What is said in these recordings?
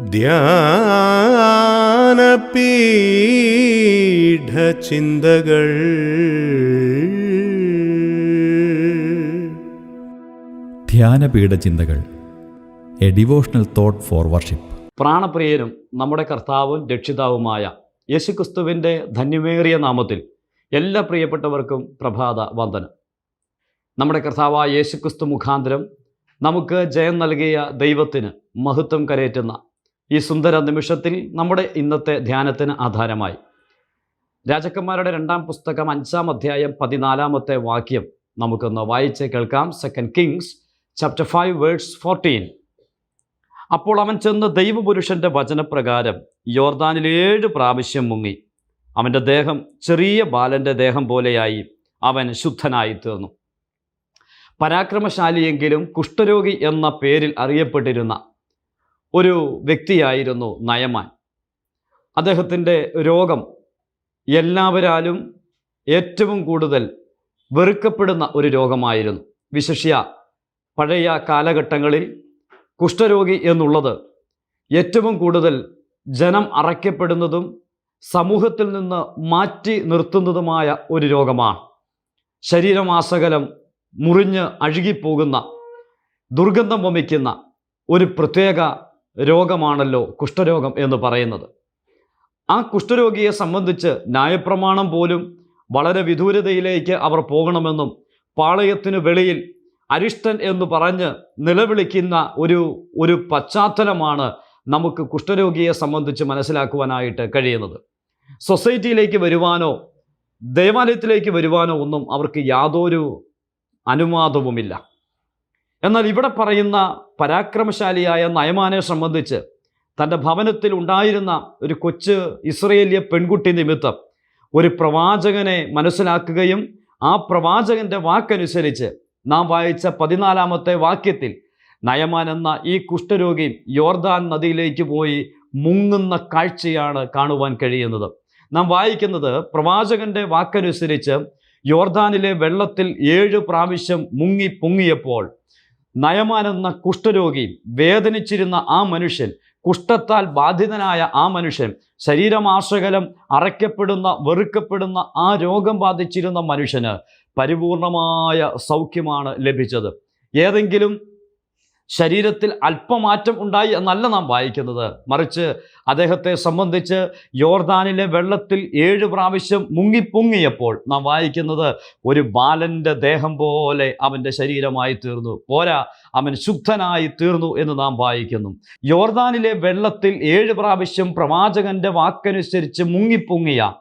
ധ്യാനപീഠചിന്തകൾ. ധ്യാനപീഠ ചിന്തകൾ a devotional thought for worship. പ്രാണപ്രിയനും നമ്മുടെ കർത്താവും രക്ഷിതാവുമായ യേശുക്രിസ്തുവിന്റെ ധന്യമേറിയ നാമത്തിൽ എല്ലാ പ്രിയപ്പെട്ടവർക്കും പ്രഭാത വന്ദനം. നമ്മുടെ കർത്താവായ യേശുക്രിസ്തു മുഖാന്തരം നമുക്ക് ജയം നൽകിയ ദൈവത്തിന് മഹത്വം കരയേറ്റുന്ന ഈ സുന്ദര നിമിഷത്തിൽ നമ്മുടെ ഇന്നത്തെ ധ്യാനത്തിന് ആധാരമായി. രാജക്കന്മാരുടെ രണ്ടാം പുസ്തകം അഞ്ചാം അധ്യായം പതിനാലാമത്തെ വാക്യം നമുക്കൊന്ന് വായിച്ച് കേൾക്കാം. Second Kings chapter five verse fourteen അപ്പോൾ അവൻ ചെന്ന് ദൈവപുരുഷന്റെ വചനപ്രകാരം യോർദാനിൽ ഏഴ് പ്രാവശ്യം മുങ്ങി. അവന്റെ ദേഹം ചെറിയ ബാലന്റെ ദേഹം പോലെയായി അവൻ ശുദ്ധനായി തീർന്നു പരാക്രമശാലിയെങ്കിലും കുഷ്ഠരോഗി എന്ന പേരിൽ അറിയപ്പെട്ടിരുന്ന ഒരു വ്യക്തിയായിരുന്നു നയമാൻ. അദ്ദേഹത്തിന്റെ രോഗം എല്ലാവരാലും ഏറ്റവും കൂടുതൽ വെറുക്കപ്പെടുന്ന ഒരു രോഗമായിരുന്നു. വിശിഷ്യ പഴയ കാലഘട്ടങ്ങളിൽ കുഷ്ഠരോഗി എന്നുള്ളത് ഏറ്റവും കൂടുതൽ ജനം അറയ്ക്കപ്പെടുന്നതും സമൂഹത്തിൽ നിന്ന് മാറ്റി നിർത്തുന്നതുമായ ഒരു രോഗമാണ്. ശരീരമാസകലം മുറിഞ്ഞ് അഴുകിപ്പോകുന്ന ദുർഗന്ധം വമിക്കുന്ന ഒരു പ്രത്യേക രോഗമാണല്ലോ കുഷ്ഠരോഗം എന്ന് പറയുന്നത്. ആ കുഷ്ഠരോഗിയെ സംബന്ധിച്ച് ന്യായപ്രമാണം പോലും വളരെ വിദൂരതയിലേക്ക് അവർ പോകണമെന്നും പാളയത്തിനു വെളിയിൽ അരിഷ്ടൻ എന്ന് പറഞ്ഞ് നിലവിളിക്കുന്ന ഒരു ഒരു പശ്ചാത്തലമാണ് നമുക്ക് കുഷ്ഠരോഗിയെ സംബന്ധിച്ച് മനസ്സിലാക്കുവാനായിട്ട് കഴിയുന്നത്. സൊസൈറ്റിയിലേക്ക് വരുവാനോ ദേവാലയത്തിലേക്ക് വരുവാനോ ഒന്നും അവർക്ക് യാതൊരു അനുവാദവുമില്ല. എന്നാൽ ഇവിടെ പറയുന്ന പരാക്രമശാലിയായ നയമാനെ സംബന്ധിച്ച് തന്റെ ഭവനത്തിൽ ഉണ്ടായിരുന്ന ഒരു കൊച്ച് ഇസ്രയേലിയ പെൺകുട്ടി നിമിത്തം ഒരു പ്രവാചകനെ മനസ്സിലാക്കുകയും ആ പ്രവാചകന്റെ വാക്കനുസരിച്ച് നാം വായിച്ച പതിനാലാമത്തെ വാക്യത്തിൽ നയമാൻ എന്ന ഈ കുഷ്ഠരോഗി യോർദാൻ നദിയിലേക്ക് പോയി മുങ്ങുന്ന കാഴ്ചയാണ് കാണുവാൻ കഴിയുന്നത്. നാം വായിക്കുന്നത് പ്രവാചകന്റെ വാക്കനുസരിച്ച് യോർദാനിലെ വെള്ളത്തിൽ ഏഴ് പ്രാവശ്യം മുങ്ങി പൊങ്ങിയപ്പോൾ നയമാൻ എന്ന കുഷ്ഠരോഗി വേദനിച്ചിരുന്ന ആ മനുഷ്യൻ കുഷ്ഠത്താൽ ബാധിതനായ ആ മനുഷ്യൻ ശരീരമാശകലം അറയ്ക്കപ്പെടുന്ന വെറുക്കപ്പെടുന്ന ആ രോഗം ബാധിച്ചിരുന്ന മനുഷ്യന് പരിപൂർണമായ സൗഖ്യമാണ് ലഭിച്ചത്. ഏതെങ്കിലും ശരീരത്തിൽ അല്പമാറ്റം ഉണ്ടായി എന്നല്ല നാം വായിക്കുന്നത്. മറിച്ച് അദ്ദേഹത്തെ സംബന്ധിച്ച് യോർദാനിലെ വെള്ളത്തിൽ ഏഴ് പ്രാവശ്യം മുങ്ങിപ്പൊങ്ങിയപ്പോൾ നാം വായിക്കുന്നത് ഒരു ബാലന്റെ ദേഹം പോലെ അവന്റെ ശരീരമായി തീർന്നു. പോരാ അവൻ ശുദ്ധനായി തീർന്നു എന്ന് നാം വായിക്കുന്നു. യോർദാനിലെ വെള്ളത്തിൽ ഏഴ് പ്രാവശ്യം പ്രവാചകന്റെ വാക്കനുസരിച്ച് മുങ്ങിപ്പൊങ്ങിയ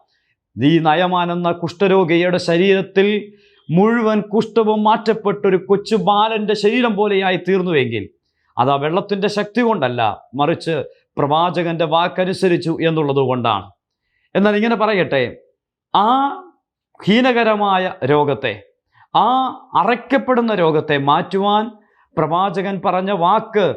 ഈ നയമാനെന്ന കുഷ്ഠരോഗിയുടെ ശരീരത്തിൽ മുഴുവൻ കുഷ്ഠവും മാറ്റപ്പെട്ടൊരു കൊച്ചു ബാലന്റെ ശരീരം പോലെയായി തീർന്നുവെങ്കിൽ അത് ആ വെള്ളത്തിന്റെ ശക്തി കൊണ്ടല്ല മറിച്ച് പ്രവാചകന്റെ വാക്കനുസരിച്ചു എന്നുള്ളത് കൊണ്ടാണ്. എന്നാൽ ഇങ്ങനെ പറയട്ടെ ആ ഹീനകരമായ രോഗത്തെ ആ അറയ്ക്കപ്പെടുന്ന രോഗത്തെ മാറ്റുവാൻ പ്രവാചകൻ പറഞ്ഞ വാക്ക്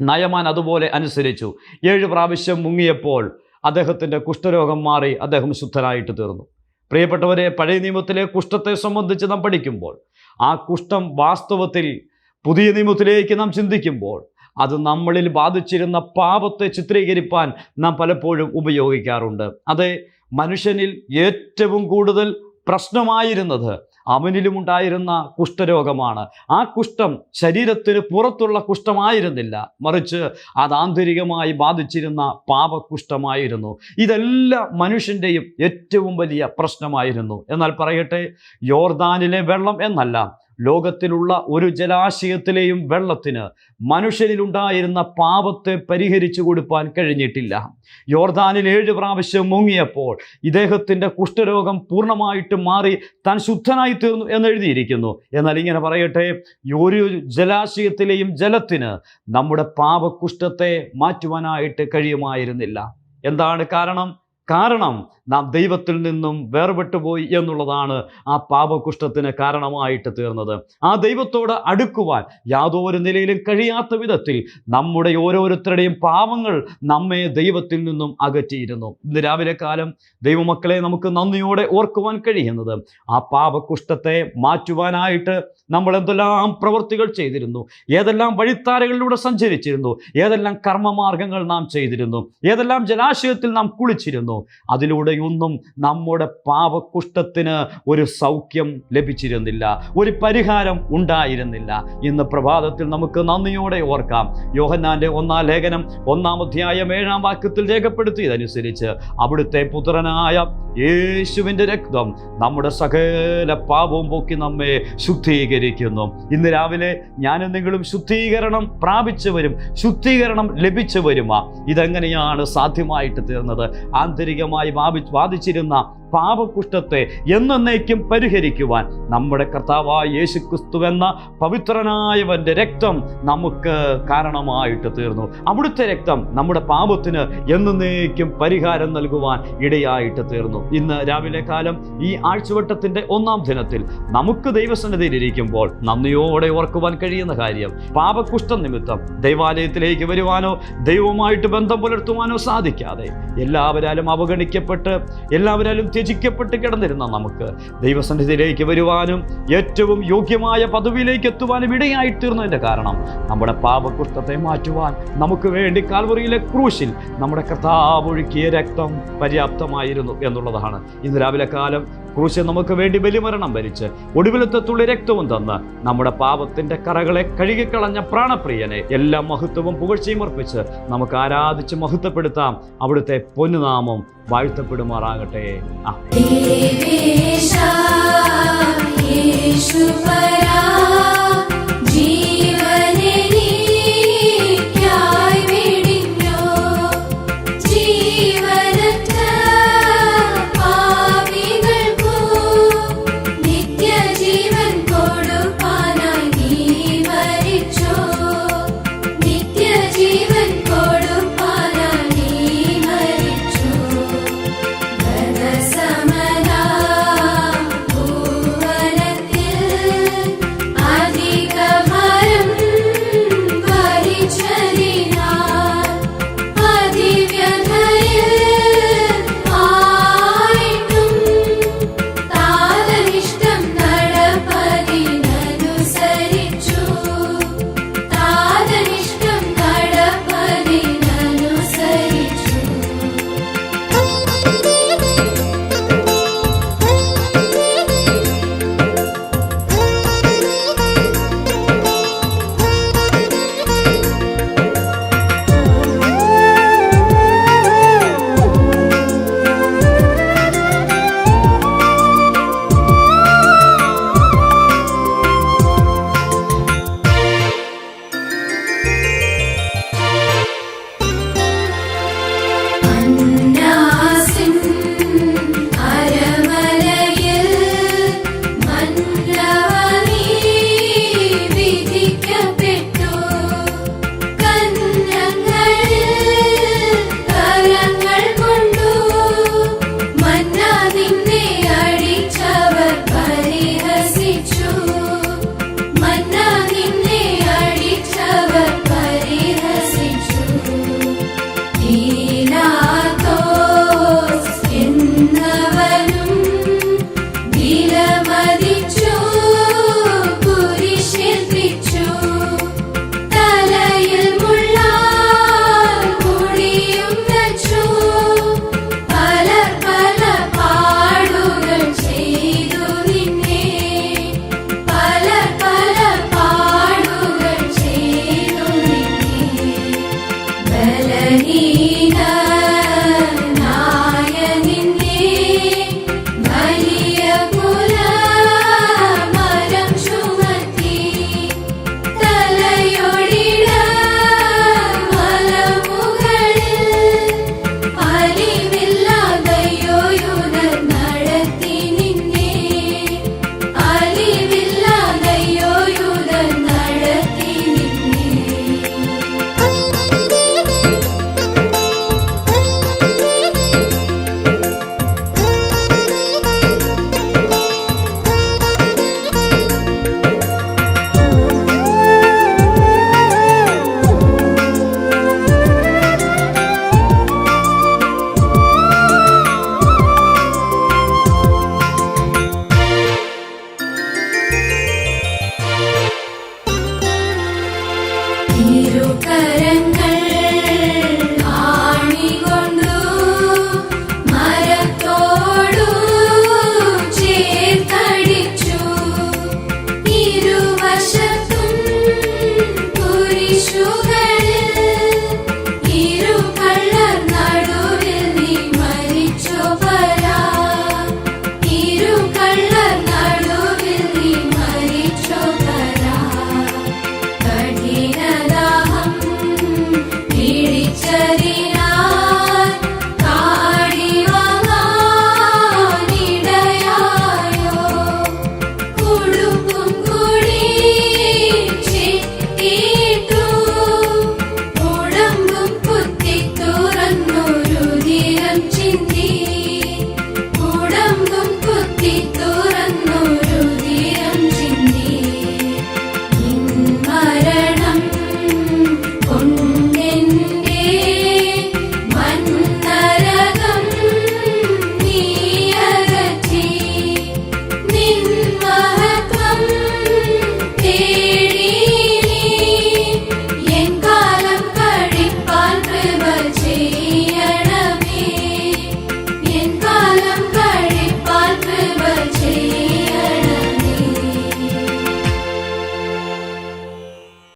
നയമാൻ അതുപോലെ അനുസരിച്ചു. ഏഴ് പ്രാവശ്യം മുങ്ങിയപ്പോൾ അദ്ദേഹത്തിന്റെ കുഷ്ഠരോഗം മാറി അദ്ദേഹം ശുദ്ധനായിട്ട് തീർന്നു. പ്രിയപ്പെട്ടവരെ പഴയ നിയമത്തിലെ കുഷ്ഠത്തെ സംബന്ധിച്ച് നാം പഠിക്കുമ്പോൾ ആ കുഷ്ഠം വാസ്തവത്തിൽ പുതിയ നിയമത്തിലേക്ക് നാം ചിന്തിക്കുമ്പോൾ അത് നമ്മളിൽ ബാധിച്ചിരുന്ന പാപത്തെ ചിത്രീകരിപ്പാൻ നാം പലപ്പോഴും ഉപയോഗിക്കാറുണ്ട്. അതെ മനുഷ്യനിൽ ഏറ്റവും കൂടുതൽ പ്രശ്നമായിരുന്നത് അവനിലുമുണ്ടായിരുന്ന കുഷ്ഠരോഗമാണ്. ആ കുഷ്ഠം ശരീരത്തിന് പുറത്തുള്ള കുഷ്ഠമായിരുന്നില്ല. മറിച്ച് അത് ആന്തരികമായി ബാധിച്ചിരുന്ന പാപകുഷ്ഠമായിരുന്നു. ഇതെല്ലാം മനുഷ്യന്റെയും ഏറ്റവും വലിയ പ്രശ്നമായിരുന്നു. എന്നാൽ പറയട്ടെ യോർദാനിലെ വെള്ളം എന്നല്ല ലോകത്തിലുള്ള ഒരു ജലാശയത്തിലെയും വെള്ളത്തിന് മനുഷ്യനിലുണ്ടായിരുന്ന പാപത്തെ പരിഹരിച്ചു കൊടുക്കാൻ കഴിഞ്ഞിട്ടില്ല. യോർദാനിൽ ഏഴ് പ്രാവശ്യം മുങ്ങിയപ്പോൾ ഇദ്ദേഹത്തിന്റെ കുഷ്ഠരോഗം പൂർണമായിട്ട് മാറി താൻ ശുദ്ധനായി തീർന്നു എന്നെഴുതിയിരിക്കുന്നു എന്നാൽ ഇങ്ങനെ പറയട്ടെ ഒരു ജലാശയത്തിലെയും ജലത്തിന് നമ്മുടെ പാപകുഷ്ഠത്തെ മാറ്റുവാനായിട്ട് കഴിയുമായിരുന്നില്ല. എന്താണ് കാരണം? കാരണം നാം ദൈവത്തിൽ നിന്നും വേർപെട്ടു പോയി എന്നുള്ളതാണ് ആ പാപകുഷ്ഠത്തിന് കാരണമായിട്ട് തീർന്നത്. ആ ദൈവത്തോട് അടുക്കുവാൻ യാതൊരു നിലയിലും കഴിയാത്ത വിധത്തിൽ നമ്മുടെ ഓരോരുത്തരുടെയും പാപങ്ങൾ നമ്മെ ദൈവത്തിൽ നിന്നും അകറ്റിയിരുന്നു. ഇന്ന് രാവിലെ കാലം ദൈവമക്കളെ നമുക്ക് നന്ദിയോടെ ഓർക്കുവാൻ കഴിയുന്നത് ആ പാപകുഷ്ഠത്തെ മാറ്റുവാനായിട്ട് നമ്മൾ എന്തെല്ലാം പ്രവൃത്തികൾ ചെയ്തിരുന്നു ഏതെല്ലാം വഴിത്താരകളിലൂടെ സഞ്ചരിച്ചിരുന്നു ഏതെല്ലാം കർമ്മമാർഗങ്ങൾ നാം ചെയ്തിരുന്നു ഏതെല്ലാം ജലാശയത്തിൽ നാം കുളിച്ചിരുന്നു അതിലൂടെയൊന്നും നമ്മുടെ പാപകുഷ്ഠത്തിന് ഒരു സൗഖ്യം ലഭിച്ചിരുന്നില്ല ഒരു പരിഹാരം ഉണ്ടായിരുന്നില്ല ഇന്ന് പ്രഭാതത്തിൽ നമുക്ക് നന്ദിയോടെ ഓർക്കാം. യോഹന്നാന്റെ ഒന്നാം ലേഖനം ഒന്നാം അധ്യായം ഏഴാം വാക്യത്തിൽ രേഖപ്പെടുത്തിയതനുസരിച്ച് അവിടുത്തെ പുത്രനായ യേശുവിന്റെ രക്തം നമ്മുടെ സകല പാപവും പോക്കി നമ്മെ ശുദ്ധീകരിക്കുന്നു. ഇന്ന് രാവിലെ ഞാനും നിങ്ങളും ശുദ്ധീകരണം പ്രാപിച്ചവരും ശുദ്ധീകരണം ലഭിച്ചവരുമാ. ഇതെങ്ങനെയാണ് സാധ്യമായിട്ട് തീർന്നത്? ആന്തരികമായി ബാധി ബാധിച്ചിരുന്ന പാപകുഷ്ഠത്തെ എന്നേക്കും പരിഹരിക്കുവാൻ നമ്മുടെ കർത്താവായ യേശു ക്രിസ്തു എന്ന പവിത്രനായവന്റെ രക്തം നമുക്ക് കാരണമായിട്ട് തീർന്നു. അവിടുത്തെ രക്തം നമ്മുടെ പാപത്തിന് എന്നേക്കും പരിഹാരം നൽകുവാൻ ഇടയായിട്ട് തീർന്നു. ഇന്ന് രാവിലെ കാലം ഈ ആഴ്ചവട്ടത്തിന്റെ ഒന്നാം ദിനത്തിൽ നമുക്ക് ദൈവസന്നിധിയിലിരിക്കുമ്പോൾ നന്ദിയോടെ ഓർക്കുവാൻ കഴിയുന്ന കാര്യം പാപകുഷ്ഠം നിമിത്തം ദൈവാലയത്തിലേക്ക് വരുവാനോ ദൈവവുമായിട്ട് ബന്ധം പുലർത്തുവാനോ സാധിക്കാതെ എല്ലാവരാലും അവഗണിക്കപ്പെട്ട് എല്ലാവരാലും ത്യജിക്കപ്പെട്ട് കിടന്നിരുന്ന നമുക്ക് ദൈവസന്നിധിയിലേക്ക് വരുവാനും ഏറ്റവും യോഗ്യമായ പദവിയിലേക്ക് എത്തുവാനും ഇടയായി ഇടയായിത്തീർന്നതിന്റെ കാരണം നമ്മുടെ പാപകുഷ്ഠത്തെ മാറ്റുവാൻ നമുക്ക് വേണ്ടി കാൽവറിയിലെ ക്രൂശിൽ നമ്മുടെ കർത്താവ് ഒഴുക്കിയ രക്തം പര്യാപ്തമായിരുന്നു എന്നുള്ളതാണ്. ഇന്ന് രാവിലെ കാലം ക്രൂശ് നമുക്ക് വേണ്ടി ബലിമരണം ഭരിച്ച് ഒടുവിലത്തെ തുള്ളി രക്തവും തന്ന് നമ്മുടെ പാപത്തിന്റെ കറകളെ കഴുകിക്കളഞ്ഞ പ്രാണപ്രിയനെ എല്ലാ മഹത്വവും പുകഴ്ചയും അർപ്പിച്ച് നമുക്ക് ആരാധിച്ച് മഹത്വപ്പെടുത്താം അവിടുത്തെ പൊന്നുനാമം വാഴ്ത്തപ്പെടുമാറാകട്ടെ. ആ.